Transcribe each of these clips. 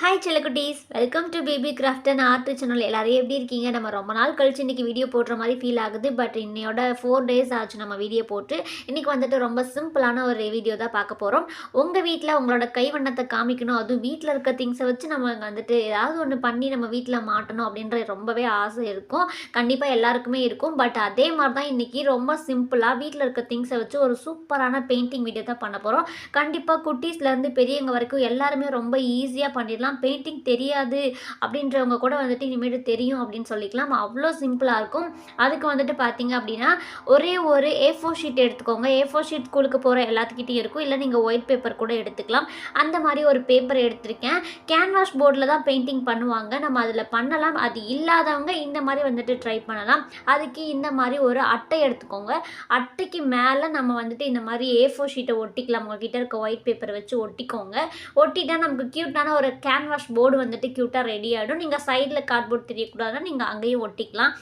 Hi செல்லக்குட்டீஸ். Welcome to baby craft and art channel எல்லாரும் எப்படி இருக்கீங்க? நம்ம ரொம்ப நாள் கழிச்சு இன்றைக்கி வீடியோ போடுற மாதிரி ஃபீல் ஆகுது. பட் இன்னையோட ஃபோர் டேஸ் ஆச்சு நம்ம வீடியோ போட்டு. இன்றைக்கி வந்துட்டு ரொம்ப சிம்பிளான ஒரு வீடியோ தான் பார்க்க போகிறோம் உங்கள் வீட்டில் உங்களோட கைவண்ணத்தை காமிக்கணும். அதுவும் வீட்டில் இருக்க திங்ஸை வச்சு நம்ம வந்துட்டு ஏதாவது ஒன்று பண்ணி நம்ம வீட்டில் மாட்டணும் அப்படின்ற ரொம்பவே ஆசை இருக்கும். கண்டிப்பாக எல்லாருக்குமே இருக்கும். பட் அதே மாதிரி தான் இன்றைக்கி ரொம்ப சிம்பிளாக வீட்டில் இருக்க திங்ஸை வச்சு ஒரு சூப்பரான பெயிண்டிங் வீடியோ தான் பண்ண போகிறோம் கண்டிப்பாக குட்டீஸ்லேருந்து பெரியவங்க வரைக்கும் எல்லாருமே ரொம்ப ஈஸியாக பண்ணிடலாம். பெயிண்டிங் தெரியாது அப்படின்றவங்க கூட வந்துட்டு இனிமேட்டு தெரியும் அப்படின்னு சொல்லிக்கலாம். அவ்வளோ சிம்பிளாக இருக்கும். அதுக்கு வந்துட்டு பார்த்தீங்க அப்படின்னா ஒரே ஒரு ஏ ஃபோர் ஷீட் எடுத்துக்கோங்க. ஏ ஃபோர் ஷீட் ஸ்கூலுக்கு போகிற எல்லாத்துக்கிட்டையும் இருக்கும். இல்லை நீங்கள் ஒயிட் பேப்பர் கூட எடுத்துக்கலாம். அந்த மாதிரி ஒரு பேப்பர் எடுத்திருக்கேன். கேன்வாஸ் போர்டில் தான் பெயிண்டிங் பண்ணுவாங்க. நம்ம அதில் பண்ணலாம். அது இல்லாதவங்க இந்த மாதிரி வந்துட்டு ட்ரை பண்ணலாம். அதுக்கு இந்த மாதிரி ஒரு அட்டை எடுத்துக்கோங்க. அட்டைக்கு மேலே நம்ம வந்துட்டு இந்த மாதிரி ஏ ஃபோர் ஷீட்டை ஒட்டிக்கலாம். உங்ககிட்ட இருக்க ஒயிட் பேப்பரை வச்சு ஒட்டிக்கோங்க. ஒட்டிட்டா நமக்கு க்யூட்டான ஒரு வாஷ் போர்டு வந்துட்டு க்யூட்டாக ரெடி ஆகிடும் நீங்கள் சைடில் கார்ட்போர்ட் தெரியக்கூடாதுன்னா நீங்கள் அங்கேயும் ஒட்டிக்கலாம்.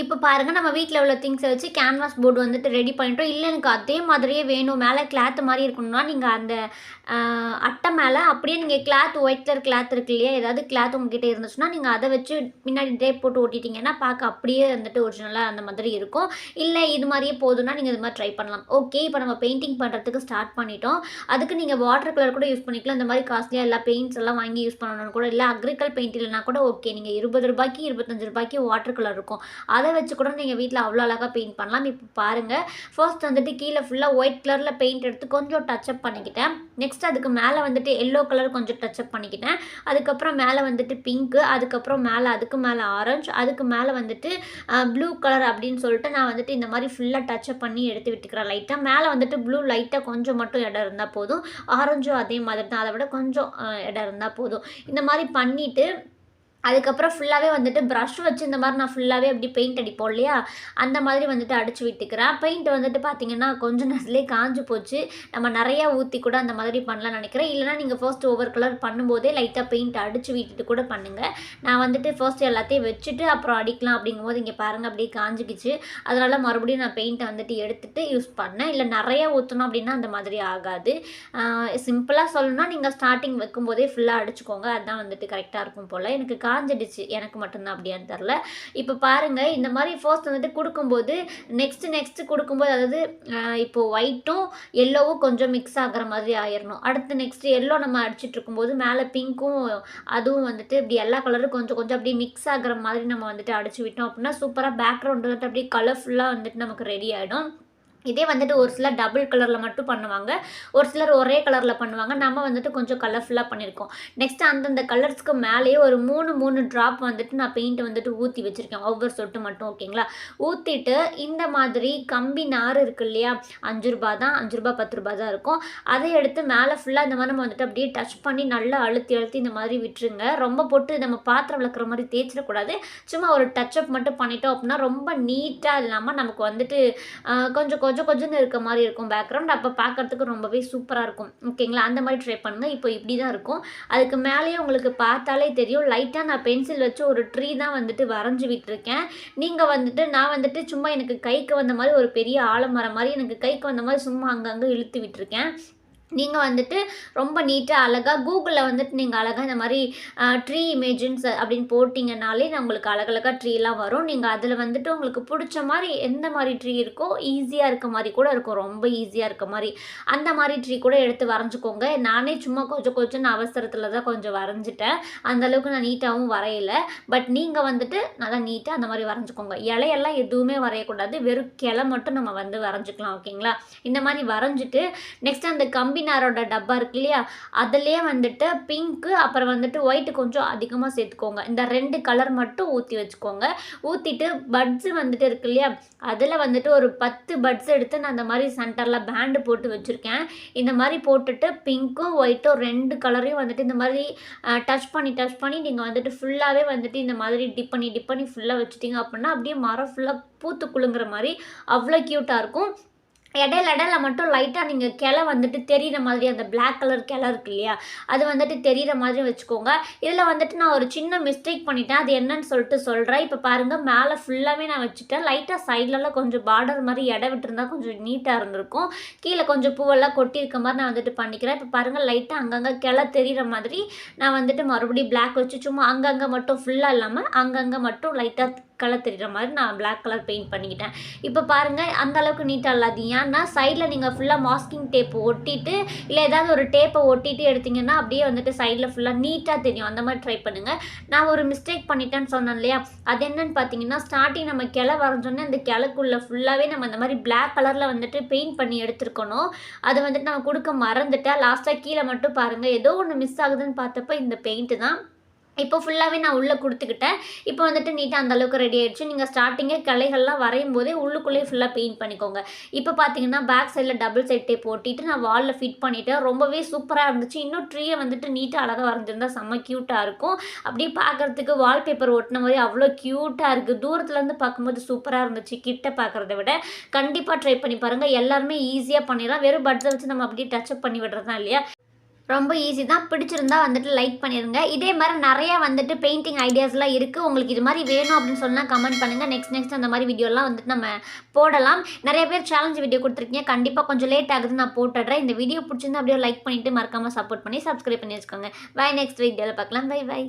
இப்போ பாருங்கள் நம்ம வீட்டில் உள்ள திங்ஸை வச்சு கேன்வாஸ் போர்டு வந்துட்டு ரெடி பண்ணிட்டோம். இல்லை எனக்கு அதே மாதிரியே வேணும். மேலே கிளாத் மாதிரி இருக்கணும்னா நீங்கள் அந்த அட்டை மேலே அப்படியே நீங்கள் கிளாத் ஒயிட் கலர் கிளாத் இருக்கு இல்லையா? ஏதாவது கிளாத் உங்ககிட்ட இருந்துச்சுன்னா நீங்கள் அதை வச்சு முன்னாடி டேப் போட்டு ஓட்டிட்டிங்கன்னா பார்க்க அப்படியே வந்துட்டு ஒரிஜினலாக அந்த மாதிரி இருக்கும். இல்லை இது மாதிரியே போதும்னா நீங்கள் இது மாதிரி ட்ரை பண்ணலாம். ஓகே இப்போ நம்ம பெயிண்டிங் பண்ணுறதுக்கு ஸ்டார்ட் பண்ணிட்டோம். அதுக்கு நீங்கள் வாட்டர் கலர் கூட யூஸ் பண்ணிக்கலாம். இந்த மாதிரி காஸ்ட்லியாக எல்லா பெயிண்ட்ஸ் எல்லாம் வாங்கி யூஸ் பண்ணணும்னு கூட. இல்லை அக்ரிகல் பெயிண்ட் இல்லைனா கூட ஓகே நீங்கள் இருபது ரூபாய்க்கு இருபத்தஞ்சு ரூபாய்க்கு வாட்டர் கலர் இருக்கும். அதை வச்சு கூட நீங்கள் வீட்டில் அவ்வளோ அழகாக பெயிண்ட் பண்ணலாம். இப்போ பாருங்கள் ஃபர்ஸ்ட் வந்துட்டு கீழே ஃபுல்லாக ஒயிட் கலரில் பெயிண்ட் எடுத்து கொஞ்சம் டச்சப் பண்ணிக்கிட்டேன். நெக்ஸ்ட் அதுக்கு மேலே வந்துட்டு எல்லோ கலர் கொஞ்சம் டச்சப் பண்ணிக்கிட்டேன். அதுக்கப்புறம் மேலே வந்துட்டு பிங்க்கு அதுக்கப்புறம் மேலே அதுக்கு மேலே ஆரஞ்சு அதுக்கு மேலே வந்துட்டு ப்ளூ கலர் அப்படின்னு சொல்லிட்டு நான் வந்துட்டு இந்த மாதிரி ஃபுல்லாக டச்சப் பண்ணி எடுத்து விட்டுக்கிறேன். லைட்டாக மேலே வந்துட்டு ப்ளூ லைட்டாக கொஞ்சம் மட்டும் இடம் இருந்தால் போதும். ஆரஞ்சும் அதே மாதிரி தான். அதை விட கொஞ்சம் இடம் இருந்தால் போதும். இந்த மாதிரி பண்ணிவிட்டு அதுக்கப்புறம் ஃபுல்லாகவே வந்துட்டு ப்ரஷ் வச்சு இந்த மாதிரி நான் ஃபுல்லாகவே அப்படி பெயிண்ட் அடிப்போம் இல்லையா? அந்த மாதிரி வந்துட்டு அடிச்சு விட்டுக்கிறேன். பெயிண்ட் வந்துட்டு பார்த்தீங்கன்னா கொஞ்சம் நேரத்துலேயே காஞ்சு போச்சு. நம்ம நிறையா ஊற்றி கூட அந்த மாதிரி பண்ணலாம் நினைக்கிறேன். இல்லைனா நீங்கள் ஃபர்ஸ்ட் ஓவர் கலர் பண்ணும்போதே லைட்டாக பெயிண்ட் அடிச்சு விட்டுட்டு கூட பண்ணுங்கள் நான் வந்துட்டு ஃபர்ஸ்ட் எல்லாத்தையும் வச்சுட்டு அப்புறம் அடிக்கலாம் அப்படிங்கும்போது இங்கே பாருங்கள் அப்படியே காஞ்சிக்கிச்சு. அதனால் மறுபடியும் நான் பெயிண்ட்டை வந்துட்டு எடுத்துகிட்டு யூஸ் பண்ணேன். இல்லை நிறையா ஊற்றணும் அப்படின்னா அந்த மாதிரி ஆகாது. சிம்பிளாக சொல்லணும்னா நீங்கள் ஸ்டார்டிங் வைக்கும்போதே ஃபுல்லாக அடிச்சுக்கோங்க. அதுதான் வந்துட்டு கரெக்டாக இருக்கும் போல். எனக்கு காஞ்சிடுச்சு. எனக்கு மட்டும்தான் அப்படியான்னு தெரில இப்போ பாருங்கள் இந்த மாதிரி ஃபர்ஸ்ட் வந்துட்டு கொடுக்கும்போது நெக்ஸ்ட் நெக்ஸ்ட் கொடுக்கும்போது அதாவது இப்போது இப்போ ஒயிட்டும் எல்லோவும் கொஞ்சம் மிக்ஸ் ஆகிற மாதிரி ஆயிடணும் அடுத்து நெக்ஸ்ட் எல்லோ நம்ம அடிச்சிட்டு இருக்கும்போது மேலே பிங்க்கும் அதுவும் வந்துட்டு இப்படி எல்லா கலரும் கொஞ்சம் கொஞ்சம் அப்படியே மிக்ஸ் ஆகிற மாதிரி நம்ம வந்துட்டு அடிச்சு விட்டோம் அப்படின்னா சூப்பராக பேக்ரவுண்ட் வந்துட்டு அப்படியே கலர்ஃபுல்லாக வந்துட்டு நமக்கு ரெடி ஆகிடும் இதே வந்துட்டு ஒரு சிலர் டபுள் கலரில் மட்டும் பண்ணுவாங்க. ஒரு சிலர் ஒரே கலரில் பண்ணுவாங்க. நம்ம வந்துட்டு கொஞ்சம் கலர்ஃபுல்லாக பண்ணியிருக்கோம் நெக்ஸ்ட் அந்தந்த கலர்ஸ்க்கு மேலேயே ஒரு மூணு மூணு ட்ராப் வந்துட்டு நான் பெயிண்ட் வந்துட்டு ஊற்றி வச்சுருக்கேன். ஒவ்வொரு சொட்டு மட்டும் ஓகேங்களா ஊற்றிட்டு இந்த மாதிரி கம்பி நார் இருக்கு இல்லையா? அஞ்சு ரூபா தான். அஞ்சு ரூபா பத்து ரூபா தான் இருக்கும். அதை எடுத்து மேலே ஃபுல்லாக இந்த மாதிரி நம்ம வந்துட்டு அப்படியே டச் பண்ணி நல்லா அழுத்தி அழுத்தி இந்த மாதிரி விட்டுருங்க. ரொம்ப போட்டு நம்ம பாத்திரம் விளக்குற மாதிரி தேய்ச்சிடக்கூடாது. சும்மா ஒரு டச்சப் மட்டும் பண்ணிட்டோம் அப்படின்னா ரொம்ப நீட்டாக இல்லாமல் நமக்கு வந்துட்டு கொஞ்சம் கொஞ்சம் கொஞ்சம் கொஞ்சம்னு இருக்க மாதிரி இருக்கும் பேக்ரவுண்ட் அப்போ பார்க்கறதுக்கு ரொம்பவே சூப்பராக இருக்கும். ஓகேங்களா அந்த மாதிரி ட்ரை பண்ணுங்கள் இப்போ இப்படி தான் இருக்கும். அதுக்கு மேலேயே உங்களுக்கு பார்த்தாலே தெரியும். லைட்டாக நான் பென்சில் வச்சு ஒரு ட்ரீ தான் வந்துட்டு வரைஞ்சி விட்டுருக்கேன். நீங்கள் வந்துட்டு நான் வந்துட்டு சும்மா எனக்கு கைக்கு வந்த மாதிரி ஒரு பெரிய ஆலமரம் மாதிரி எனக்கு கைக்கு வந்த மாதிரி சும்மா அங்கங்கே இழுத்து விட்டுருக்கேன். நீங்கள் வந்துட்டு ரொம்ப நீட்டாக அழகாக கூகுளில் வந்துட்டு நீங்கள் அழகாக இந்த மாதிரி ட்ரீ இமேஜின்ஸ் அப்படின்னு போட்டிங்கனாலே நான் உங்களுக்கு அழகழகாக ட்ரீலாம் வரும். நீங்கள் அதில் வந்துட்டு உங்களுக்கு பிடிச்ச மாதிரி எந்த மாதிரி ட்ரீ இருக்கோ ஈஸியாக இருக்க மாதிரி கூட இருக்கும். ரொம்ப ஈஸியாக இருக்க மாதிரி. அந்த மாதிரி ட்ரீ கூட எடுத்து வரைஞ்சிக்கோங்க. நானே சும்மா கொஞ்சம் கொஞ்சம் நான் அவசரத்தில் தான் கொஞ்சம் வரைஞ்சிட்டேன். அந்த அளவுக்கு நான் நீட்டாகவும் வரையலை. பட் நீங்கள் வந்துட்டு நல்லா நீட்டாக அந்த மாதிரி வரைஞ்சிக்கோங்க. இலையெல்லாம் எதுவுமே வரையக்கூடாது. வெறும் கிளை மட்டும் நம்ம வந்து வரைஞ்சிக்கலாம் ஓகேங்களா? இந்த மாதிரி வரைஞ்சிட்டு நெக்ஸ்ட் அந்த கம்பி கம்பினாரோட டப்பா இருக்கு இல்லையா? அதுலேயே வந்துட்டு பிங்க்கு அப்புறம் வந்துட்டு ஒயிட்டு கொஞ்சம் அதிகமாக சேர்த்துக்கோங்க. இந்த ரெண்டு கலர் மட்டும் ஊற்றி வச்சுக்கோங்க. ஊற்றிட்டு பட்ஸு வந்துட்டு இருக்கு இல்லையா? அதில் வந்துட்டு ஒரு பத்து பட்ஸ் எடுத்து நான் அந்த மாதிரி சென்டரில் பேண்டு போட்டு வச்சுருக்கேன். இந்த மாதிரி போட்டுட்டு பிங்க்கும் ஒயிட்டும் ரெண்டு கலரையும் வந்துட்டு இந்த மாதிரி டச் பண்ணி டச் பண்ணி நீங்கள் வந்துட்டு ஃபுல்லாகவே வந்துட்டு இந்த மாதிரி டிப் பண்ணி டிப் பண்ணி ஃபுல்லாக வச்சுட்டிங்க அப்படின்னா அப்படியே மரம் ஃபுல்லாக பூத்து குலுங்குற மாதிரி அவ்வளோ க்யூட்டாக இருக்கும். இடையில இடையில மட்டும் லைட்டாக நீங்கள் கிளை வந்துட்டு தெரிகிற மாதிரி அந்த பிளாக் கலர் கிளை இருக்கு இல்லையா? அது வந்துட்டு தெரிகிற மாதிரி வச்சுக்கோங்க. இதில் வந்துட்டு நான் ஒரு சின்ன மிஸ்டேக் பண்ணிட்டேன். அது என்னன்னு சொல்லிட்டு சொல்கிறேன் இப்போ பாருங்கள் மேலே ஃபுல்லாகவே நான் வச்சுட்டேன். லைட்டாக சைட்லலாம் கொஞ்சம் பார்டர் மாதிரி இட விட்டுருந்தா கொஞ்சம் நீட்டாக இருந்திருக்கும். கீழே கொஞ்சம் பூவெல்லாம் கொட்டியிருக்க மாதிரி நான் வந்துட்டு பண்ணிக்கிறேன். இப்போ பாருங்கள் லைட்டாக அங்கங்கே கிளை தெரிகிற மாதிரி நான் வந்துட்டு மறுபடியும் பிளாக் வச்சு சும்மா அங்கங்கே மட்டும் ஃபுல்லாக இல்லாமல் அங்கங்கே மட்டும் லைட்டாக கலர் தெரிகிற மாதிரி நான் பிளாக் கலர் பெயிண்ட் பண்ணிக்கிட்டேன். இப்போ பாருங்கள் அந்த அளவுக்கு நீட்டாக இல்லாது ஏன்னா சைடில் நீங்கள் ஃபுல்லாக மாஸ்கிங் டேப் ஒட்டிட்டு இல்லை ஏதாவது ஒரு டேப்பை ஒட்டிட்டு எடுத்திங்கன்னா அப்படியே வந்துட்டு சைடில் ஃபுல்லாக நீட்டாக தெரியும். அந்த மாதிரி ட்ரை பண்ணுங்கள் நான் ஒரு மிஸ்டேக் பண்ணிட்டேன்னு சொன்னேன் இல்லையா? அது என்னன்னு பார்த்தீங்கன்னா ஸ்டார்டிங் நம்ம கிளை வரைஞ்சோன்னே அந்த கிளைக்குள்ளே ஃபுல்லாகவே நம்ம இந்த மாதிரி பிளாக் கலரில் வந்துட்டு பெயிண்ட் பண்ணி எடுத்துருக்கணும். அது வந்துட்டு நம்ம கொடுக்க மறந்துட்டேன் லாஸ்ட்டாக கீழே மட்டும் பாருங்கள் ஏதோ ஒன்று மிஸ் ஆகுதுன்னு பார்த்தப்ப இந்த பெயிண்ட்டு தான். இப்போ ஃபுல்லாகவே நான் உள்ளே கொடுத்துக்கிட்டேன். இப்போ வந்துட்டு நீட்டாக அந்த அளவுக்கு ரெடி ஆகிடுச்சு நீங்கள் ஸ்டார்டிங்கே கலைகள்லாம் வரையும் போதே உள்ளுக்குள்ளேயே ஃபுல்லாக பெயிண்ட் பண்ணிக்கோங்க. இப்போ பார்த்தீங்கன்னா பேக் சைடில் டபுள் சைட் டேப் நான் வாலில் ஃபிட் பண்ணிட்டேன். ரொம்பவே சூப்பராக இருந்துச்சு. இன்னும் ட்ரீயை வந்துட்டு நீட்டாக அழகாக வரைஞ்சிருந்தா செம்ம க்யூட்டாக இருக்கும். அப்படியே பார்க்குறதுக்கு வால்பேப்பர் ஒட்டின மாதிரி அவ்வளோ க்யூட்டாக இருக்குது தூரத்துலேருந்து பார்க்கும்போது சூப்பராக இருந்துச்சு கிட்ட பார்க்குறத விட. கண்டிப்பாக ட்ரை பண்ணி பாருங்கள் எல்லாருமே ஈஸியாக பண்ணிடலாம். வெறும் பட்ஸை வச்சு நம்ம அப்படியே டச்சப் பண்ணி விடுறது தான் இல்லையா? ரொம்ப ஈஸி தான். பிடிச்சிருந்தா வந்துட்டு லைக் பண்ணிடுங்க இதே மாதிரி நிறையா வந்துட்டு பெயிண்டிங் ஐடியாஸ்லாம் இருக்குது உங்களுக்கு இது மாதிரி வேணும் அப்படின்னு சொன்னால் கமெண்ட் பண்ணுங்கள் நெக்ஸ்ட் நெக்ஸ்ட் அந்த மாதிரி வீடியோலாம் வந்துட்டு நம்ம போடலாம். நிறைய பேர் சேலஞ்ச் வீடியோ கொடுத்துருக்கீங்க. கண்டிப்பாக கொஞ்சம் லேட் ஆகுது நான் போட்டுடுறேன். இந்த வீடியோ பிடிச்சிருந்தா அப்படியே லைக் பண்ணிவிட்டு மறக்காமல் சப்போர்ட் பண்ணி சப்ஸ்கிரைப் பண்ணி வச்சுக்கோங்க. பை நெக்ஸ்ட் வீடியோவில் பார்க்கலாம். By by